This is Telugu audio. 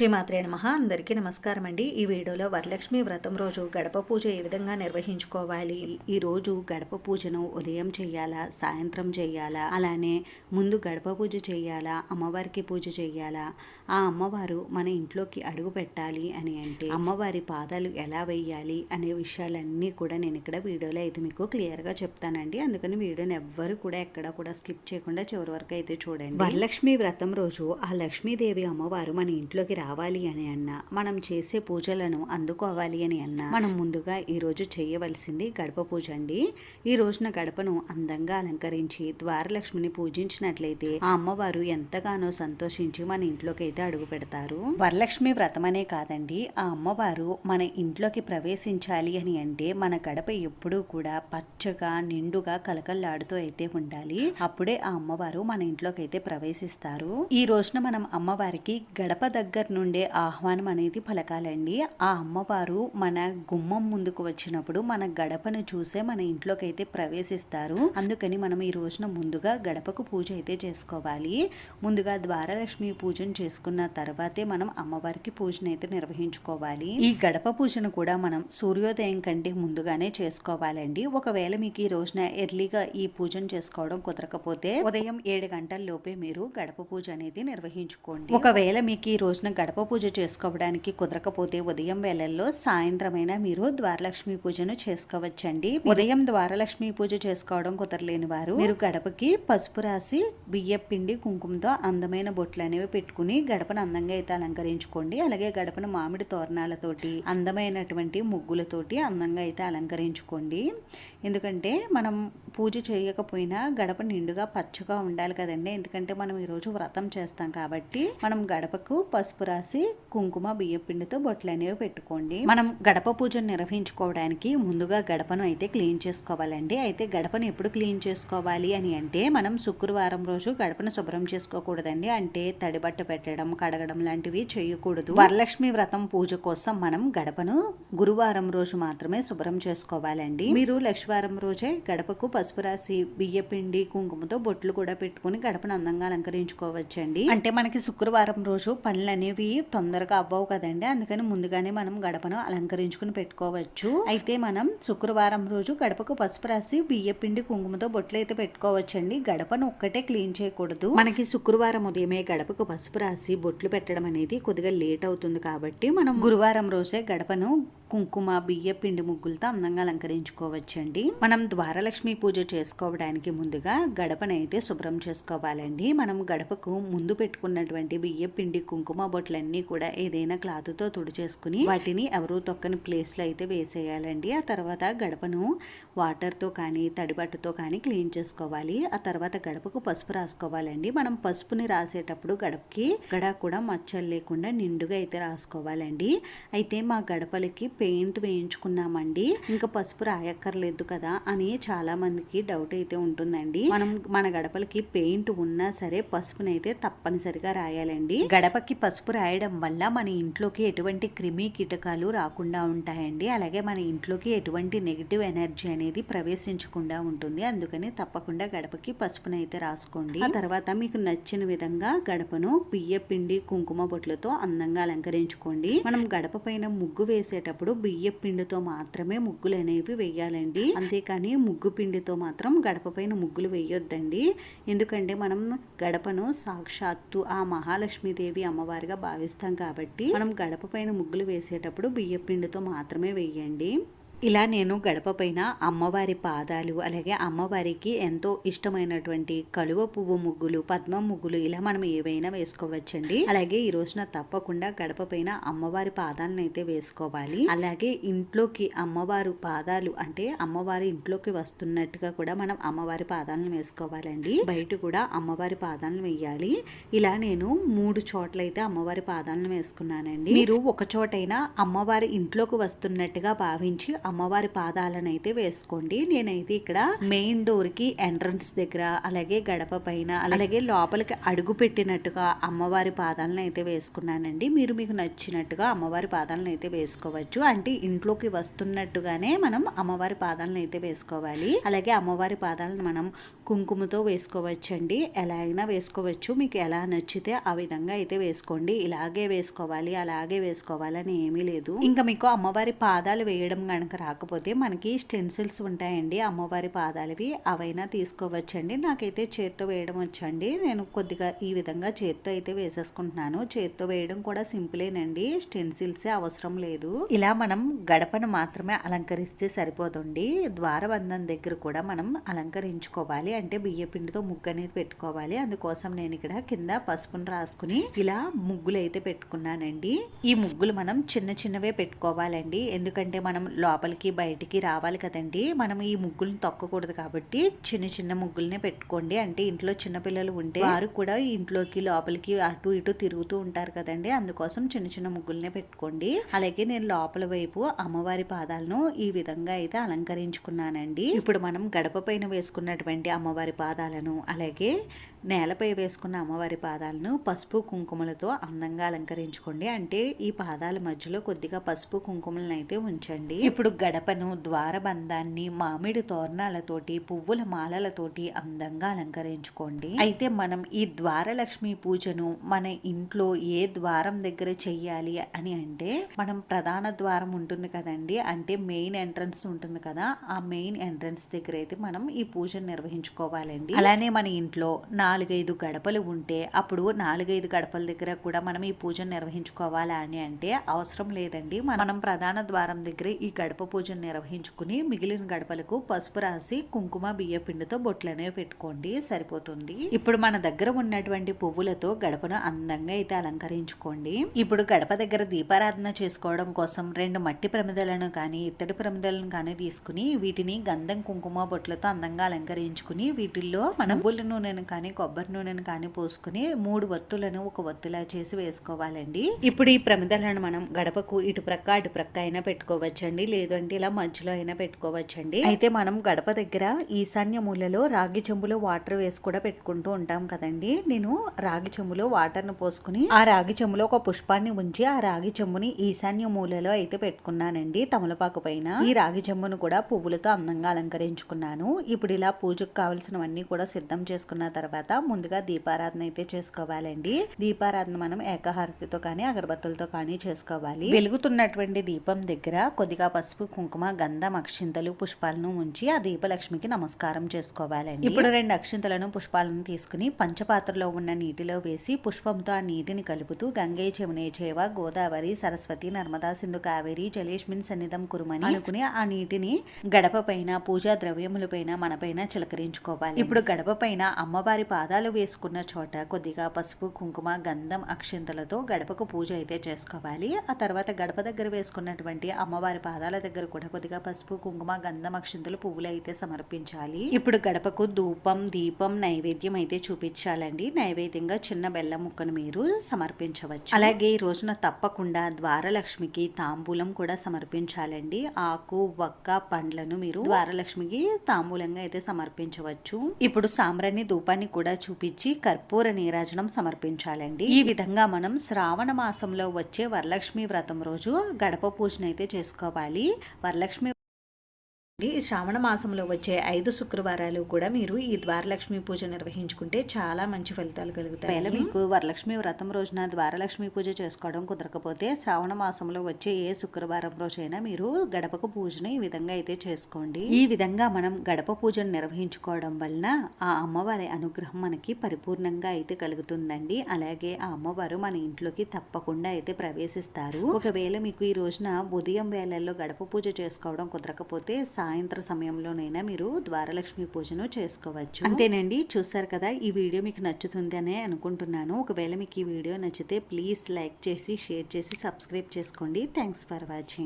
శ్రీమాత్రే నమ. అందరికీ నమస్కారం అండి. ఈ వీడియోలో వరలక్ష్మి వ్రతం రోజు గడప పూజ ఏ విధంగా నిర్వహించుకోవాలి? ఈ రోజు గడప పూజను ఉదయం చేయాలా? సాయంత్రం చేయాలా? అలానే ముందు గడప పూజ చేయాలా? అమ్మవారికి పూజ చేయాలా? ఆ అమ్మవారు మన ఇంట్లోకి అడుగు పెట్టాలి అని అంటే అమ్మవారి పాదాలు ఎలా వేయాలి అనే విషయాలన్నీ కూడా నేను ఇక్కడ వీడియోలో అయితే మీకు క్లియర్గా చెప్తానండి. అందుకని వీడియోని ఎవ్వరు కూడా ఎక్కడ కూడా స్కిప్ చేయకుండా చివరి వరకు అయితే చూడండి. వరలక్ష్మి వ్రతం రోజు ఆ లక్ష్మీదేవి అమ్మవారు మన ఇంట్లోకి రావాలి అని అన్న మనం చేసే పూజలను అందుకోవాలి అని అన్న మనం ముందుగా ఈ రోజు చేయవలసింది గడప పూజ అండి. ఈ రోజున గడపను అందంగా అలంకరించి ద్వారలక్ష్మిని పూజించినట్లయితే ఆ అమ్మవారు ఎంతగానో సంతోషించి మన ఇంట్లోకి అయితే అడుగు పెడతారు. వరలక్ష్మి వ్రతమనే కాదండి ఆ అమ్మవారు మన ఇంట్లోకి ప్రవేశించాలి అని అంటే మన గడప ఎప్పుడూ కూడా పచ్చగా నిండుగా కలకల్లాడుతూ అయితే ఉండాలి. అప్పుడే ఆ అమ్మవారు మన ఇంట్లోకి అయితే ప్రవేశిస్తారు. ఈ రోజున మనం అమ్మవారికి గడప దగ్గర నుండే ఆహ్వానం అనేది పలకాలండి. ఆ అమ్మవారు మన గుమ్మం ముందుకు వచ్చినప్పుడు మన గడపను చూసే మన ఇంట్లోకి అయితే ప్రవేశిస్తారు. అందుకని మనం ఈ రోజున ముందుగా గడపకు పూజ అయితే చేసుకోవాలి. ముందుగా ద్వారలక్ష్మి పూజను చేసుకున్న తర్వాతే మనం అమ్మవారికి పూజను అయితే నిర్వహించుకోవాలి. ఈ గడప పూజను కూడా మనం సూర్యోదయం కంటే ముందుగానే చేసుకోవాలండి. ఒకవేళ మీకు ఈ రోజున ఎర్లీగా ఈ పూజను చేసుకోవడం కుదరకపోతే ఉదయం ఏడు గంటల లోపే మీరు గడప పూజ అనేది నిర్వహించుకోండి. ఒకవేళ మీకు ఈ రోజున గడప పూజ చేసుకోవడానికి కుదరకపోతే ఉదయం వేళల్లో సాయంత్రమైనా మీరు ద్వారలక్ష్మి పూజను చేసుకోవచ్చండి. ఉదయం ద్వారలక్ష్మి పూజ చేసుకోవడం కుదరలేని వారు మీరు గడపకి పసుపు రాసి బియ్య పిండి కుంకుమతో అందమైన బొట్లు అనేవి పెట్టుకుని గడపను అందంగా అయితే అలంకరించుకోండి. అలాగే గడపను మామిడి తోరణాలతోటి అందమైనటువంటి ముగ్గులతోటి అందంగా అయితే అలంకరించుకోండి. ఎందుకంటే మనం పూజ చేయకపోయినా గడప నిండుగా పచ్చగా ఉండాలి కదండి. ఎందుకంటే మనం ఈరోజు వ్రతం చేస్తాం కాబట్టి మనం గడపకు పసుపు రాసి కుంకుమ బియ్య పిండితో బొట్లు అనేవి పెట్టుకోండి. మనం గడప పూజను నిర్వహించుకోవడానికి ముందుగా గడపను అయితే క్లీన్ చేసుకోవాలండి. అయితే గడపను ఎప్పుడు క్లీన్ చేసుకోవాలి అని అంటే మనం శుక్రవారం రోజు గడపను శుభ్రం చేసుకోకూడదండి. అంటే తడిబట్ట పెట్టడం కడగడం లాంటివి చేయకూడదు. వరలక్ష్మి వ్రతం పూజ కోసం మనం గడపను గురువారం రోజు మాత్రమే శుభ్రం చేసుకోవాలండి. మీరు లక్ష్మీవారం రోజే గడపకు పసుపు పసుపు రాసి బియ్యపిండి కుంకుమతో బొట్లు కూడా పెట్టుకుని గడపను అందంగా అలంకరించుకోవచ్చండి. అంటే మనకి శుక్రవారం రోజు పనులు అనేవి తొందరగా అవ్వవు కదండి. అందుకని ముందుగానే మనం గడపను అలంకరించుకుని పెట్టుకోవచ్చు. అయితే మనం శుక్రవారం రోజు గడపకు పసుపు రాసి బియ్యపిండి కుంకుమతో బొట్లు అయితే పెట్టుకోవచ్చండి. గడపను ఒక్కటే క్లీన్ చేయకూడదు. మనకి శుక్రవారం ఉదయమే గడపకు పసుపు రాసి బొట్లు పెట్టడం అనేది కొద్దిగా లేట్ అవుతుంది కాబట్టి మనం గురువారం రోజే గడపను కుంకుమ బియ్య పిండి ముగ్గులతో అందంగా అలంకరించుకోవచ్చండి. మనం ద్వారలక్ష్మి పూజ చేసుకోవడానికి ముందుగా గడపనైతే శుభ్రం చేసుకోవాలండి. మనం గడపకు ముందు పెట్టుకున్నటువంటి బియ్య పిండి కుంకుమ బొట్లన్నీ కూడా ఏదైనా క్లాత్తో తుడిచేసుకుని వాటిని ఎవరూ తొక్కని ప్లేస్లో అయితే వేసేయాలండి. ఆ తర్వాత గడపను వాటర్తో కానీ తడిబట్టతో కానీ క్లీన్ చేసుకోవాలి. ఆ తర్వాత గడపకు పసుపు రాసుకోవాలండి. మనం పసుపుని రాసేటప్పుడు గడపకి గడ కూడా మచ్చలు లేకుండా నిండుగా అయితే రాసుకోవాలండి. అయితే మా గడపలకి పెయింట్ వేయించుకున్నామండి. ఇంకా పసుపు రాయక్కర్లేదు కదా అని చాలా మందికి డౌట్ అయితే ఉంటుందండి. మనం మన గడపలకి పెయింట్ ఉన్నా సరే పసుపునైతే తప్పనిసరిగా రాయాలండి. గడపకి పసుపు రాయడం వల్ల మన ఇంట్లోకి ఎటువంటి క్రిమి కీటకాలు రాకుండా ఉంటాయండి. అలాగే మన ఇంట్లోకి ఎటువంటి నెగిటివ్ ఎనర్జీ అనేది ప్రవేశించకుండా ఉంటుంది. అందుకని తప్పకుండా గడపకి పసుపునైతే రాసుకోండి. ఆ తర్వాత మీకు నచ్చిన విధంగా గడపను బియ్య పిండి కుంకుమ బొట్లతో అందంగా అలంకరించుకోండి. మనం గడప పైన ముగ్గు వేసేటప్పుడు బియ్య పిండితో మాత్రమే ముగ్గులు అనేవి వేయాలండి. అంతేకాని ముగ్గు పిండితో మాత్రం గడప పైన ముగ్గులు వేయొద్దండి. ఎందుకంటే మనం గడపను సాక్షాత్తు ఆ మహాలక్ష్మీదేవి అమ్మవారిగా భావిస్తాం కాబట్టి మనం గడప పైన ముగ్గులు వేసేటప్పుడు బియ్య పిండితో మాత్రమే వేయండి. ఇలా నేను గడప పైన అమ్మవారి పాదాలు అలాగే అమ్మవారికి ఎంతో ఇష్టమైనటువంటి కలువ పువ్వు ముగ్గులు పద్మ ముగ్గులు ఇలా మనం ఏవైనా వేసుకోవచ్చండి. అలాగే ఈ రోజున తప్పకుండా గడప పైన అమ్మవారి పాదాలను అయితే వేసుకోవాలి. అలాగే ఇంట్లోకి అమ్మవారు పాదాలు అంటే అమ్మవారి ఇంట్లోకి వస్తున్నట్టుగా కూడా మనం అమ్మవారి పాదాలను వేసుకోవాలండి. బయట కూడా అమ్మవారి పాదాలను వేయాలి. ఇలా నేను మూడు చోట్ల అయితే అమ్మవారి పాదాలను వేసుకున్నానండి. మీరు ఒక చోటైనా అమ్మవారి ఇంట్లోకి వస్తున్నట్టుగా భావించి అమ్మవారి పాదాలను అయితే వేసుకోండి. నేనైతే ఇక్కడ మెయిన్ డోర్కి ఎంట్రన్స్ దగ్గర అలాగే గడప పైన అలాగే లోపలికి అడుగు పెట్టినట్టుగా అమ్మవారి పాదాలను అయితే వేసుకున్నానండి. మీరు మీకు నచ్చినట్టుగా అమ్మవారి పాదాలను అయితే వేసుకోవచ్చు. అంటే ఇంట్లోకి వస్తున్నట్టుగానే మనం అమ్మవారి పాదాలను అయితే వేసుకోవాలి. అలాగే అమ్మవారి పాదాలను మనం కుంకుమతో వేసుకోవచ్చండి. ఎలా అయినా వేసుకోవచ్చు. మీకు ఎలా నచ్చితే ఆ విధంగా అయితే వేసుకోండి. ఇలాగే వేసుకోవాలి అలాగే వేసుకోవాలని ఏమీ లేదు. ఇంకా మీకు అమ్మవారి పాదాలు వేయడం కనుక రాకపోతే మనకి స్టెన్సిల్స్ ఉంటాయండి అమ్మవారి పాదాలవి అవైనా తీసుకోవచ్చండి. నాకైతే చేత్తో వేయడం వచ్చండి. నేను కొద్దిగా ఈ విధంగా చేత్తో అయితే వేసేసుకుంటున్నాను. చేత్తో వేయడం కూడా సింపులేనండి. స్టెన్సిల్సే అవసరం లేదు. ఇలా మనం గడపను మాత్రమే అలంకరిస్తే సరిపోతుంది ద్వారబంధం దగ్గర కూడా మనం అలంకరించుకోవాలి. అంటే బియ్య పిండితో ముగ్గు అనేది పెట్టుకోవాలి. అందుకోసం నేను ఇక్కడ కింద పసుపును రాసుకుని ఇలా ముగ్గులు అయితే పెట్టుకున్నానండి. ఈ ముగ్గులు మనం చిన్న చిన్నవే పెట్టుకోవాలండి. ఎందుకంటే మనం లోపల లోపలికి బయటికి రావాలి కదండి. మనం ఈ ముగ్గులను తొక్కకూడదు కాబట్టి చిన్న చిన్న ముగ్గులనే పెట్టుకోండి. అంటే ఇంట్లో చిన్నపిల్లలు ఉంటే వారు కూడా ఇంట్లోకి లోపలికి అటు ఇటు తిరుగుతూ ఉంటారు కదండి. అందుకోసం చిన్న చిన్న ముగ్గులనే పెట్టుకోండి. అలాగే నేను లోపల వైపు అమ్మవారి పాదాలను ఈ విధంగా అయితే అలంకరించుకున్నానండి. ఇప్పుడు మనం గడప పైన వేసుకున్నటువంటి అమ్మవారి పాదాలను అలాగే నేలపై వేసుకున్న అమ్మవారి పాదాలను పసుపు కుంకుమలతో అందంగా అలంకరించుకోండి. అంటే ఈ పాదాల మధ్యలో కొద్దిగా పసుపు కుంకుమలను అయితే ఉంచండి. ఇప్పుడు గడపను ద్వారబంధాన్ని మామిడి తోరణాలతోటి పువ్వుల మాలలతోటి అందంగా అలంకరించుకోండి. అయితే మనం ఈ ద్వారలక్ష్మి పూజను మన ఇంట్లో ఏ ద్వారం దగ్గర చెయ్యాలి అని అంటే మనం ప్రధాన ద్వారం ఉంటుంది కదండి. అంటే మెయిన్ ఎంట్రన్స్ ఉంటుంది కదా ఆ మెయిన్ ఎంట్రన్స్ దగ్గర అయితే మనం ఈ పూజను నిర్వహించుకోవాలండి. అలానే మన ఇంట్లో నాలుగైదు గడపలు ఉంటే అప్పుడు నాలుగైదు గడపల దగ్గర కూడా మనం ఈ పూజను నిర్వహించుకోవాలా అని అంటే అవసరం లేదండి. మనం ప్రధాన ద్వారం దగ్గర ఈ గడప పూజను నిర్వహించుకుని మిగిలిన గడపలకు పసుపు రాసి కుంకుమ బియ్య పిండితో బొట్లనే పెట్టుకోండి సరిపోతుంది. ఇప్పుడు మన దగ్గర ఉన్నటువంటి పువ్వులతో గడపను అందంగా అయితే అలంకరించుకోండి. ఇప్పుడు గడప దగ్గర దీపారాధన చేసుకోవడం కోసం రెండు మట్టి ప్రమిదలను కానీ ఇత్తడి ప్రమిదలను కానీ తీసుకుని వీటిని గంధం కుంకుమ బొట్లతో అందంగా అలంకరించుకుని వీటిల్లో మన పువ్వుల నూనెను కానీ కొబ్బరి నూనెను కానీ పోసుకుని మూడు వత్తులను ఒక వత్తులా చేసి వేసుకోవాలండి. ఇప్పుడు ఈ ప్రమిదలను మనం గడపకు ఇటు ప్రక్క అటు ప్రక్క అయినా పెట్టుకోవచ్చండి. లేదంటే ఇలా మధ్యలో అయినా పెట్టుకోవచ్చండి. అయితే మనం గడప దగ్గర ఈశాన్య మూలలో రాగి చెంబులో వాటర్ వేసి కూడా పెట్టుకుంటూ ఉంటాం కదండి. నేను రాగి చెంబులో వాటర్ను పోసుకుని ఆ రాగి చెంబులో ఒక పుష్పాన్ని ఉంచి ఆ రాగి చెంబుని ఈశాన్య మూలలో అయితే పెట్టుకున్నానండి తమలపాకు పైన. ఈ రాగి చెంబును కూడా పువ్వులతో అందంగా అలంకరించుకున్నాను. ఇప్పుడు ఇలా పూజకు కావలసినవన్నీ కూడా సిద్ధం చేసుకున్న తర్వాత ముందుగా దీపారాధన అయితే చేసుకోవాలండి. దీపారాధన మనం ఏకహారతితో కానీ అగరబత్తులతో కానీ చేసుకోవాలి. వెలుగుతున్నటువంటి దీపం దగ్గర కొద్దిగా పసుపు కుంకుమ గంధం అక్షింతలు పుష్పాలను ఉంచి ఆ దీపలక్ష్మికి నమస్కారం చేసుకోవాలండి. ఇప్పుడు రెండు అక్షింతలను పుష్పాలను తీసుకుని పంచపాత్రలో ఉన్న నీటిలో వేసి పుష్పంతో ఆ నీటిని కలుపుతూ గంగే చెమునే చేవ గోదావరి సరస్వతి నర్మదా సింధు కావేరి జలేష్మిన్ సన్నిధం కురుమని అనుకుని ఆ నీటిని గడప పైన పూజా ద్రవ్యముల పైన మన పైన చిలకరించుకోవాలి. ఇప్పుడు గడప పైన అమ్మవారి పాదాలు వేసుకున్న చోట కొద్దిగా పసుపు కుంకుమ గంధం అక్షింతలతో గడపకు పూజ అయితే చేసుకోవాలి. ఆ తర్వాత గడప దగ్గర వేసుకున్నటువంటి అమ్మవారి పాదాల దగ్గర కూడా కొద్దిగా పసుపు కుంకుమ గంధం అక్షింతలు పువ్వులు అయితే సమర్పించాలి. ఇప్పుడు గడపకు ధూపం దీపం నైవేద్యం అయితే చూపించాలండి. నైవేద్యంగా చిన్న బెల్లం ముక్కను మీరు సమర్పించవచ్చు. అలాగే ఈ రోజున తప్పకుండా ద్వారలక్ష్మికి తాంబూలం కూడా సమర్పించాలండి. ఆకు వక్క పండ్లను మీరు ద్వారలక్ష్మికి తాంబూలంగా అయితే సమర్పించవచ్చు. ఇప్పుడు సాంబ్రాణి ధూపాన్ని కూడా చూపించి కర్పూర నీరాజనం సమర్పించాలండి. ఈ విధంగా మనం శ్రావణ మాసంలో వచ్చే వరలక్ష్మి వ్రతం రోజు గడప పూజనైతే చేసుకోవాలి. వరలక్ష్మి ఈ శ్రావణ మాసంలో వచ్చే ఐదు శుక్రవారాలు కూడా మీరు ఈ ద్వారలక్ష్మి పూజ నిర్వహించుకుంటే చాలా మంచి ఫలితాలు కలుగుతాయి. ఒకవేళ మీకు వరలక్ష్మి వ్రతం రోజున ద్వారలక్ష్మి పూజ చేసుకోవడం కుదరకపోతే శ్రావణ మాసంలో వచ్చే ఏ శుక్రవారం రోజైనా మీరు గడపకు పూజను ఈ విధంగా అయితే చేసుకోండి. ఈ విధంగా మనం గడప పూజను నిర్వహించుకోవడం వలన ఆ అమ్మవారి అనుగ్రహం మనకి పరిపూర్ణంగా అయితే కలుగుతుందండి. అలాగే ఆ అమ్మవారు మన ఇంట్లోకి తప్పకుండా అయితే ప్రవేశిస్తారు. ఒకవేళ మీకు ఈ రోజున ఉదయం వేళల్లో గడప పూజ చేసుకోవడం కుదరకపోతే సాయంత్ర సమయంలోనైనా మీరు ద్వారలక్ష్మి పూజను చేసుకోవచ్చు. అంతేనండి. చూసారు కదా ఈ వీడియో మీకు నచ్చుతుంది అనే అనుకుంటున్నాను. ఒకవేళ మీకు ఈ వీడియో నచ్చితే ప్లీజ్ లైక్ చేసి షేర్ చేసి సబ్స్క్రైబ్ చేసుకోండి. Thanks for watching.